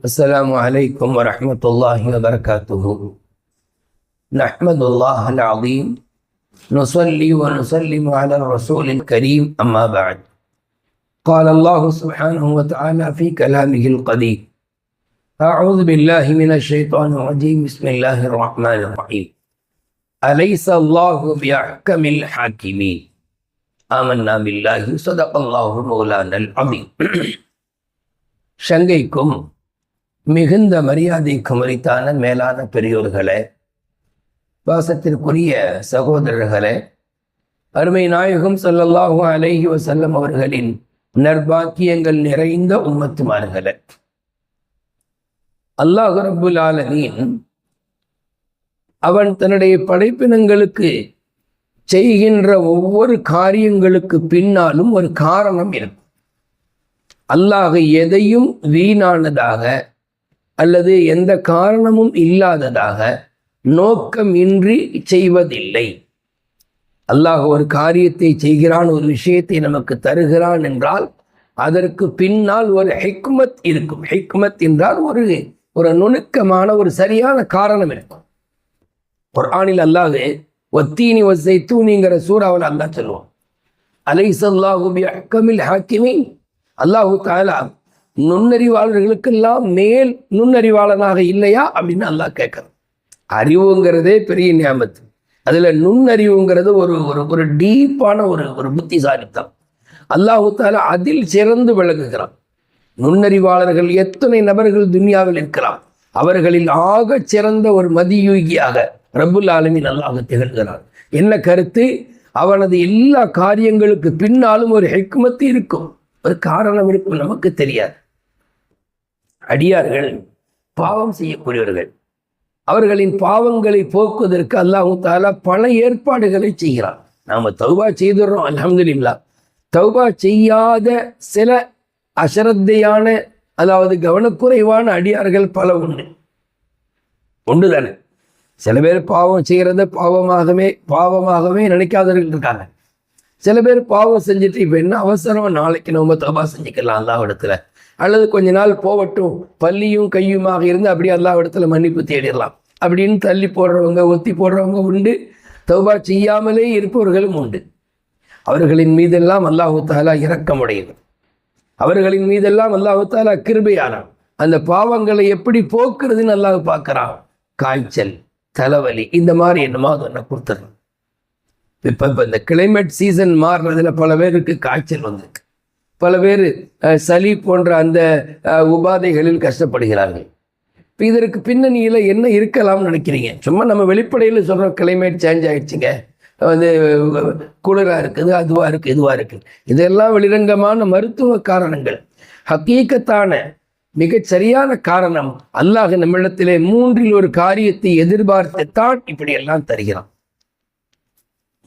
السلام عليكم ورحمة الله وبركاته. نحمد الله العظيم. نصلي ونسلم على الرسول الكريم أما بعد. قال الله سبحانه وتعالى في كلامه القديم أعوذ بالله من الشيطان الرجيم. بسم الله الرحمن الرحيم. أليس الله بأحكم الحاكمين؟ آمنا بالله. صدق الله مولانا العظيم. شنگيكم மிகுந்த மரியாதைக்கு முறைத்தான மேலான பெரியோர்களே பாசத்திற்குரிய சகோதரர்களே அருமை நாயகம் சல்லல்லாஹு அலைஹி வசல்லம் அவர்களின் நற்பாக்கியங்கள் நிறைந்த உம்மத்துமார்களே. அல்லாஹ் ரபுல் ஆலமீன் அவன் தன்னுடைய படைப்பினங்களுக்கு செய்கின்ற ஒவ்வொரு காரியங்களுக்கு பின்னாலும் ஒரு காரணம் இருக்கும். அல்லாஹ் எதையும் வீணானதாக அல்லது எந்த காரணமும் இல்லாததாக நோக்கமின்றி செய்வதில்லை. அல்லாஹ் ஒரு காரியத்தை செய்கிறான் ஒரு விஷயத்தை நமக்கு தருகிறான் என்றால் அதற்கு பின்னால் ஒரு ஹெக்மத் இருக்கும். ஹெக்மத் என்றால் ஒரு ஒரு நுணுக்கமான ஒரு சரியான காரணம் இருக்கும். குர்ஆனில் அல்லாது ஒத்தீனி ஒசை தூணிங்கிற சூறாவில் அல்லாஹ் சொல்லுவோம் அலை சல்லாஹூபி அக்கமில் ஹாக்கிமி அல்லாஹு தாலா நுண்ணறிவாளர்களுக்கெல்லாம் மேல் நுண்ணறிவாளனாக இல்லையா அப்படின்னு அல்லாஹ் கேட்கறான். அறிவுங்கிறதே பெரிய நியமத்து அதில் நுண்ணறிவுங்கிறது ஒரு ஒரு ஒரு டீப்பான ஒரு ஒரு புத்திசாலித்தம் அல்லாஹு அதில் சிறந்து விளங்குகிறான். நுண்ணறிவாளர்கள் எத்தனை நபர்கள் துனியாவில் இருக்கிறான் அவர்களில் ஆக சிறந்த ஒரு மதியூகியாக ரபுல் ஆலமின் அல்லாஹ் திகழ்கிறான். என்ன கருத்து? அவனது எல்லா காரியங்களுக்கு பின்னாலும் ஒரு ஹெக்மத்து இருக்கும். ஒரு காரணம் இருக்கும் நமக்கு தெரியாது. அடியார்கள் பாவம் செய்யக்கூடியவர்கள். அவர்களின் பாவங்களை போக்குவதற்கு அல்லாஹு தாலா பல ஏற்பாடுகளை செய்கிறான். நாம் தௌபா செய்துடுறோம் அலமதுல்லா தௌபா செய்யாத சில அசரத்தையான அதாவது கவனக்குறைவான அடியார்கள் பல உண்டு. உண்டு தானே? சில பேர் பாவம் செய்கிறத பாவமாகவே பாவமாகவே நினைக்காதவர்கள் இருக்காங்க. சில பேர் பாவம் செஞ்சுட்டு இப்போ என்ன அவசரம் நாளைக்கு நம்ம தபா செஞ்சுக்கலாம் அல்லாஹ் இடத்துல. அல்லது கொஞ்ச நாள் போகட்டும் பள்ளியும் கையுமாக இருந்து அப்படியே அல்லாஹ் இடத்துல மன்னிப்பு தேடிடலாம். அப்படின்னு தள்ளி போடுறவங்க ஒத்தி போடுறவங்க உண்டு. தௌபா செய்யாமலே இருப்பவர்களும் உண்டு. அவர்களின் மீதெல்லாம் அல்லாஹு தாலா இரக்கமுடையது அவர்களின் மீதெல்லாம் அல்லாஹு தாலா கிருபையானான் அந்த பாவங்களை எப்படி போக்குறதுன்னு அல்லாஹ் பார்க்குறான். காய்ச்சல் தலைவலி இந்த மாதிரி என்னமோ அதை கொடுத்துட்றான். இப்போ இப்போ இந்த கிளைமேட் சீசன் மாறுறதுல பல பேருக்கு காய்ச்சல் வந்திருக்கு. பல பேர் சளி போன்ற அந்த உபாதைகளில் கஷ்டப்படுகிறார்கள். இப்போ இதற்கு பின்னணியில் என்ன இருக்கலாம்னு நினைக்கிறீங்க? சும்மா நம்ம வெளிப்படையில் சொல்கிறோம் கிளைமேட் சேஞ்ச் ஆகிடுச்சிங்க வந்து குளிராக இருக்குது அதுவாக இருக்குது இதுவாக இருக்குது இதெல்லாம் வெளிரங்கமான மருத்துவ காரணங்கள். ஹக்கீக்கத்தான மிகச் சரியான காரணம் அல்லாஹ் நம்மிடத்திலே மூன்றில் ஒரு காரியத்தை எதிர்பார்த்துத்தான் இப்படியெல்லாம் தருகிறான்.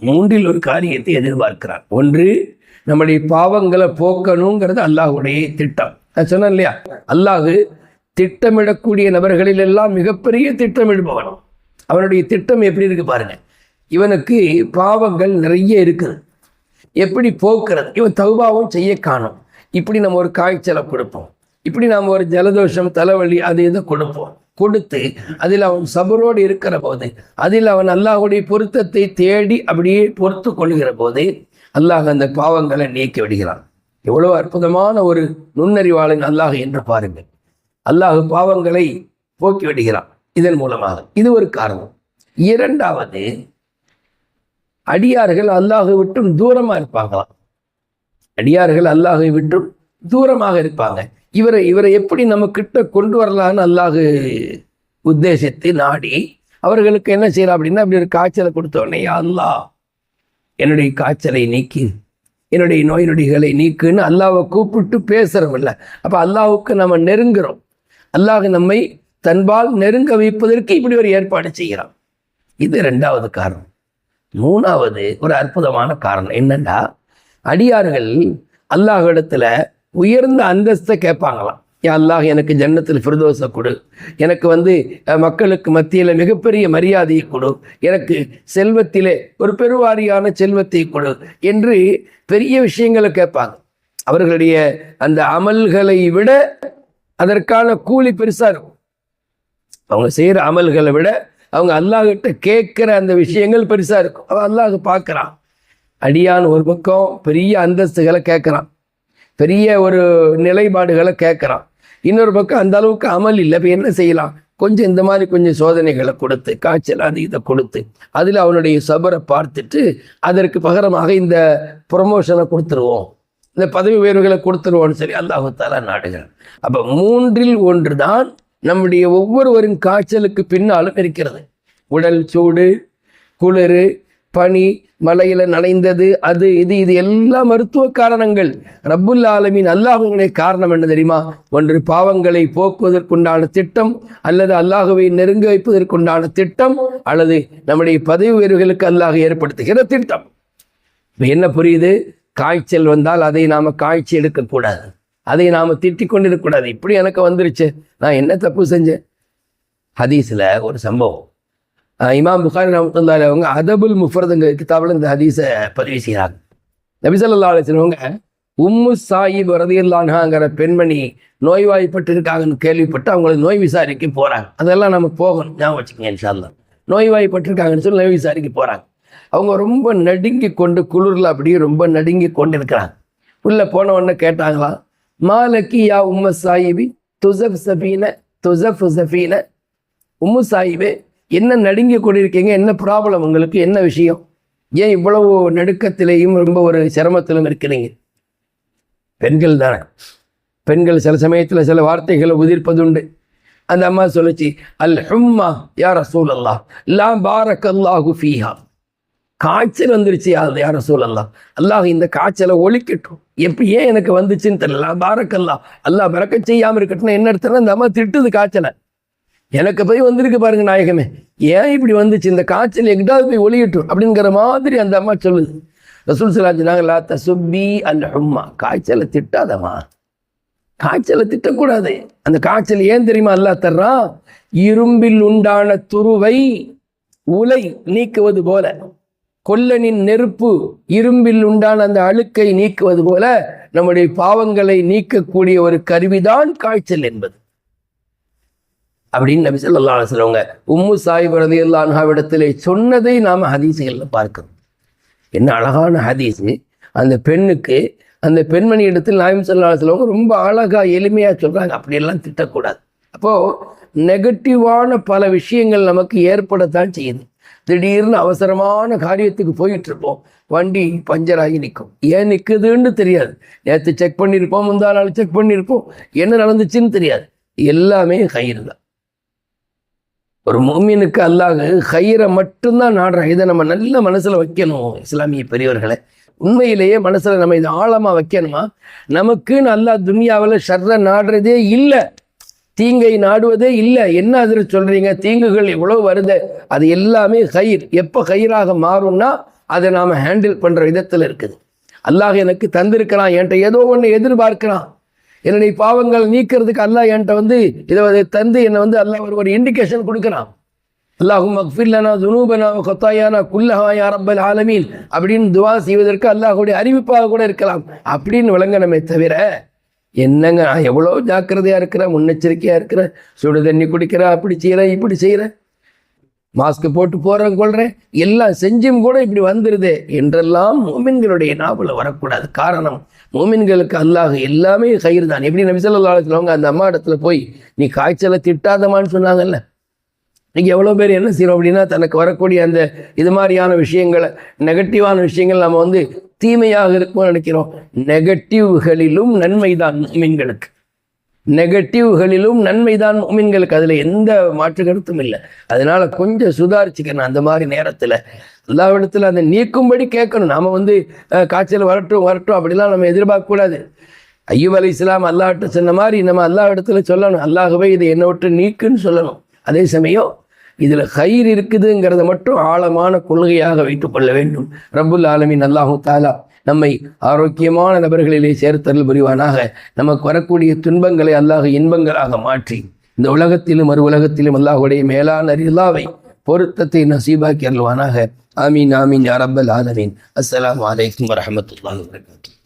மூன்றில் ஒரு காரியத்தை எதிர்பார்க்கிறான் ஒன்று நம்முடைய பாவங்களை போக்கணுங்கிறது அல்லாஹுடைய திட்டம். நான் சொன்னேன் இல்லையா? அல்லாஹ் திட்டமிடக்கூடிய நபர்களில் எல்லாம் மிகப்பெரிய திட்டமிடுபவன். அவனுடைய திட்டம் எப்படி இருக்கு பாருங்க. இவனுக்கு பாவங்கள் நிறைய இருக்குது. எப்படி போக்குறது? இவன் தௌபாவும் செய்ய காணும். இப்படி நம்ம ஒரு காய்ச்சலை கொடுப்போம். இப்படி நாம் ஒரு ஜலதோஷம் தலைவலி அது இதை கொடுப்போம். கொடுத்து அதில் அவன் சபரோடு இருக்கிற போது அதில் அவன் அல்லாஹுடைய பொருத்தத்தை தேடி அப்படியே பொறுத்து கொள்கிற போது அல்லாஹ் அந்த பாவங்களை நீக்கி விடுகிறான். எவ்வளவு அற்புதமான ஒரு நுண்ணறிவாளன் அல்லாஹ் என்று பாருங்கள். அல்லாஹ் பாவங்களை போக்கி விடுகிறான். இதன் மூலமாக இது ஒரு காரணம். இரண்டாவது அடியார்கள் அல்லாஹை விட்டும் தூரமாக இருப்பாங்களாம். அடியார்கள் அல்லாஹை விட்டும் தூரமாக இருப்பாங்க. இவரை இவரை எப்படி நம்ம கிட்ட கொண்டு வரலான்னு அல்லாஹ் உத்தேசித்து நாடி அவர்களுக்கு என்ன செய்யலாம் அப்படின்னா அப்படி ஒரு காய்ச்சலை கொடுத்த அல்லாஹ் என்னுடைய காய்ச்சலை நீக்கி என்னுடைய நோய் நொடிகளை நீக்குன்னு அல்லாவை கூப்பிட்டு பேசுகிறோம் இல்லை. அப்போ அல்லாஹுக்கு நம்ம நெருங்குறோம். அல்லாஹ் நம்மை தன்பால் நெருங்க வைப்பதற்கு இப்படி ஒரு ஏற்பாடு செய்கிறான். இது ரெண்டாவது காரணம். மூணாவது ஒரு அற்புதமான காரணம். என்னன்னா அடியார்கள் அல்லாஹ் இடத்துல உயர்ந்த அந்தஸ்தை கேட்பாங்களாம். அல்லாஹ் எனக்கு ஜன்னத்தில் ஃபிர்தோஸை கொடு. எனக்கு வந்து மக்களுக்கு மத்தியில் மிகப்பெரிய மரியாதையை கொடு. எனக்கு செல்வத்திலே ஒரு பெருவாரியான செல்வத்தை கொடு என்று பெரிய விஷயங்களை கேட்பாங்க. அவர்களுடைய அந்த அமல்களை விட அதற்கான கூலி பெருசாக இருக்கும். அவங்க செய்கிற அமல்களை விட அவங்க அல்லாஹ்கிட்ட கேட்குற அந்த விஷயங்கள் பெருசாக இருக்கும். அவன் அல்லாஹ் பார்க்குறான். அடியான் ஒரு பக்கம் பெரிய அந்தஸ்துகளை கேட்குறான். பெரிய ஒரு நிலைப்பாடுகளை கேட்குறான். இன்னொரு பக்கம் அந்த அளவுக்கு அமல் இல்லை. இப்போ என்ன செய்யலாம்? கொஞ்சம் இந்த மாதிரி கொஞ்சம் சோதனைகளை கொடுத்து காய்ச்சல் அது இதை கொடுத்து அதில் அவனுடைய சபரை பார்த்துட்டு அதற்கு பகரமாக இந்த ப்ரொமோஷனை கொடுத்துருவோம். இந்த பதவி உயர்வுகளை கொடுத்துருவோம்னு சொல்லி அல்லாஹாலா நாடுகிறான். அப்போ மூன்றில் ஒன்று தான் நம்முடைய ஒவ்வொருவரின் காய்ச்சலுக்கு பின்னாலும் இருக்கிறது. உடல் சூடு குளிர் பனி மலையில் நனைந்தது அது இது இது எல்லாம் மருத்துவ காரணங்கள். ரப்புல் ஆலமின் அல்லாஹுடைய காரணம் என்ன தெரியுமா? ஒன்று பாவங்களை போக்குவதற்குண்டான திட்டம் அல்லது அல்லாஹுவை நெருங்கி வைப்பதற்குண்டான திட்டம் அல்லது நம்முடைய பதவி உயர்வுகளுக்கு அல்லாஹ் ஏற்படுத்துகிற திட்டம். இப்போ என்ன புரியுது? காய்ச்சல் வந்தால் அதை நாம் காய்ச்சி எடுக்கக்கூடாது அதை நாம் திட்டிக் கொண்டிருக்கக்கூடாது இப்படி எனக்கு வந்துருச்சு. நான் என்ன தப்பு செஞ்சேன்? ஹதீஸில் ஒரு சம்பவம். இமாம் புகாரி ரஹமத்துல்லாஹி அவங்க அதபுல் முஃபரதுங்கிற கிதாபில் இந்த ஹதீஸை பதிவு செய்கிறாங்க நபிசல்லா அலிஸ்லவங்க உம்மு சாயிப் ரதியல்லான்ஹாங்கிற பெண்மணி நோய்வாய்ப்பட்டிருக்காங்கன்னு கேள்விப்பட்டு அவங்களை நோய் விசாரிக்க போகிறாங்க அதெல்லாம் நம்ம போகணும் ஞாபகம் வச்சுக்கோங்க இன்ஷால்லா நோய்வாய்ப்பட்டிருக்காங்கன்னு சொல்லி நோய் விசாரிக்க போகிறாங்க அவங்க ரொம்ப நடுங்கி கொண்டு குளிரில் அப்படியே ரொம்ப நடுங்கி கொண்டு இருக்கிறாங்க உள்ளே போன உடனே கேட்டாங்களாம் மாலக்கி யா உம்ம சாயிபி துசப் சபீன துசப் சஃபீன உம்மு சாயிபே என்ன நடுங்கி கொண்டிருக்கீங்க? என்ன ப்ராப்ளம் உங்களுக்கு? என்ன விஷயம்? ஏன் இவ்வளவு நடுக்கத்திலையும் ரொம்ப ஒரு சிரமத்திலும் இருக்கிறீங்க? பெண்கள் தானே. பெண்கள் சில சமயத்தில் சில வார்த்தைகளை உதிர்ப்பதுண்டு. அந்த அம்மா சொல்லுச்சு அல் ஹும்மா யார் ரசூல் அல்லா லா பாரக் அல்லாஹு ஃபீஹா. காய்ச்சல் வந்துருச்சு அது யார் ரசூல் அல்லா அல்லாஹ் இந்த காய்ச்சலை ஒழிக்கட்டும். எப்படி ஏன் எனக்கு வந்துச்சுன்னு தெரியல. பாரக் அல்லா அல்லாஹ் பறக்க செய்யாமல் இருக்கட்டும் என்ன எடுத்தனா அந்த அம்மா திட்டுது காய்ச்சலை. எனக்கு போய் வந்திருக்கு பாருங்க நாயகமே. ஏன் இப்படி வந்துச்சு? இந்த காய்ச்சல் எங்கிட்டாவது போய் ஒளியட்டும் அப்படிங்கிற மாதிரி அந்த அம்மா சொல்லுது. ரசூல் நாங்கள் நாங்களா தசுப்பி அல் ஹும்மா. காய்ச்சலை திட்டாதம்மா. காய்ச்சலை திட்டக்கூடாது. அந்த காய்ச்சல் ஏன் தெரியுமா? அல்லா தர்றான் இரும்பில் உண்டான துருவை உலை நீக்குவது போல கொல்லனின் நெருப்பு இரும்பில் உண்டான அந்த அழுக்கை நீக்குவது போல நம்முடைய பாவங்களை நீக்கக்கூடிய ஒரு கருவிதான் காய்ச்சல் என்பது. அப்படின்னு நபி சொல்லா சொல்லுவாங்க உம்மு சாஹிப் ரதி அன்ஹாவிடத்திலே சொன்னதை நாம் ஹதீஸுகளில் பார்க்கிறோம். என்ன அழகான ஹதீஸு. அந்த பெண்ணுக்கு அந்த பெண்மணி இடத்தில் நாயம் ஸல்லல்லாஹு சொல்லுவாங்க ரொம்ப அழகாக எளிமையாக சொல்கிறாங்க அப்படியெல்லாம் திட்டக்கூடாது. அப்போது நெகட்டிவான பல விஷயங்கள் நமக்கு ஏற்படத்தான் செய்யுது. திடீர்னு அவசரமான காரியத்துக்கு போயிட்டு இருப்போம். வண்டி பஞ்சர் ஆகி நிற்கும். ஏன் நிற்குதுன்னு தெரியாது. நேற்று செக் பண்ணியிருப்போம் முந்தா நாள் செக் பண்ணியிருப்போம். என்ன நடந்துச்சுன்னு தெரியாது. எல்லாமே கயிறு தான். ஒரு மோமியனுக்கு அல்லாஹ் கயிறை மட்டும்தான் நாடுறான். இதை நம்ம நல்ல மனசில் வைக்கணும் இஸ்லாமிய பெரியவர்களை உண்மையிலேயே மனசில் நம்ம இதை ஆழமாக வைக்கணுமா? நமக்குன்னு அல்லாஹ் துனியாவில் ஷர்ரை நாடுறதே இல்லை. தீங்கை நாடுவதே இல்லை. என்ன அதில் சொல்கிறீங்க தீங்குகள் எவ்வளோ வருது? அது எல்லாமே கயிர். எப்போ கயிறாக மாறும்னா அதை நாம் ஹேண்டில் பண்ணுற விதத்தில் இருக்குது. அல்லாஹ் எனக்கு தந்திருக்கிறான். என்கிட்ட ஏதோ ஒன்று எதிர்பார்க்கிறான். என்னுடைய பாவங்களை நீக்கிறதுக்கு அல்லாஹ் என்கிட்ட வந்து இதை வந்து தந்து என்னை வந்து அல்லாஹ் ஒரு ஒரு இண்டிகேஷன் கொடுக்குறான். அல்லாஹும் மக்ஃபில்லனா துனூபனா கொத்தாயானா குல்லஹாயா ரப்பல் ஆலமீன் அப்படின்னு துவா செய்வதற்கு அல்லாஹுடைய அறிவிப்பாக கூட இருக்கலாம். அப்படின்னு விளங்கணுமே தவிர என்னங்க நான் எவ்வளோ ஜாக்கிரதையாக இருக்கிறேன் முன்னெச்சரிக்கையாக இருக்கிறேன் சுடு தண்ணி குடிக்கிறேன் அப்படி செய்கிறேன் இப்படி செய்கிறேன் மாஸ்க் போட்டு போகிறேன் கொள்கிறேன் எல்லாம் செஞ்சும் கூட இப்படி வந்துடுதே என்றெல்லாம் மோமின்களுடைய நாவல வரக்கூடாது. காரணம் மோமின்களுக்கு அல்லாஹ் எல்லாமே கயிறு தான் எப்படி நபி அவங்க அந்த அம்மா இடத்துல போய் நீ காய்ச்சலை திட்டாதமான்னு சொன்னாங்கல்ல? இன்னைக்கு எவ்வளோ பேர் என்ன செய்கிறோம் அப்படின்னா தனக்கு வரக்கூடிய அந்த இது மாதிரியான விஷயங்களை நெகட்டிவான விஷயங்கள் நம்ம வந்து தீமையாக இருக்கும்னு நினைக்கிறோம். நெகட்டிவ்களிலும் நன்மை தான் மீன்களுக்கு நெகட்டிவ்களிலும் நன்மை தான் அதில் எந்த மாற்று கருத்தும் இல்லை. அதனால கொஞ்சம் சுதாரிச்சுக்கணும் அந்த மாதிரி நேரத்தில். எல்லா இடத்துல அதை நீக்கும்படி கேட்கணும். நாம வந்து காய்ச்சல் வரட்டும் வரட்டும் அப்படிலாம் நம்ம எதிர்பார்க்கக்கூடாது ஐயூப் அலி இஸ்லாம் அல்லாட்ட சொன்ன மாதிரி நம்ம அல்லா இடத்துல சொல்லணும். அல்லாகவே இதை என்னை விட்டு நீக்குன்னு சொல்லணும். அதே சமயம் இதில் கயிறு இருக்குதுங்கிறத மட்டும் ஆழமான கொள்கையாக வைத்துக்கொள்ள வேண்டும். ரபுல் ஆலமின் அல்லாஹு தாலா நம்மை ஆரோக்கியமான நபர்களிலே சேர்த்தல் புரிவானாக. நமக்கு வரக்கூடிய துன்பங்களை அல்லாஹ் இன்பங்களாக மாற்றி. இந்த உலகத்திலும் மறு உலகத்திலும் அல்லாஹுடைய மேலான ரிலாவை பொருத்தத்தை நசீபாக்கி அருள்வானாக. ஆமீன் ஆமீன் யா ஆலமீன். அஸ்லாம் வலைக்கம் வரமத்துல வபரகாத்துஹு.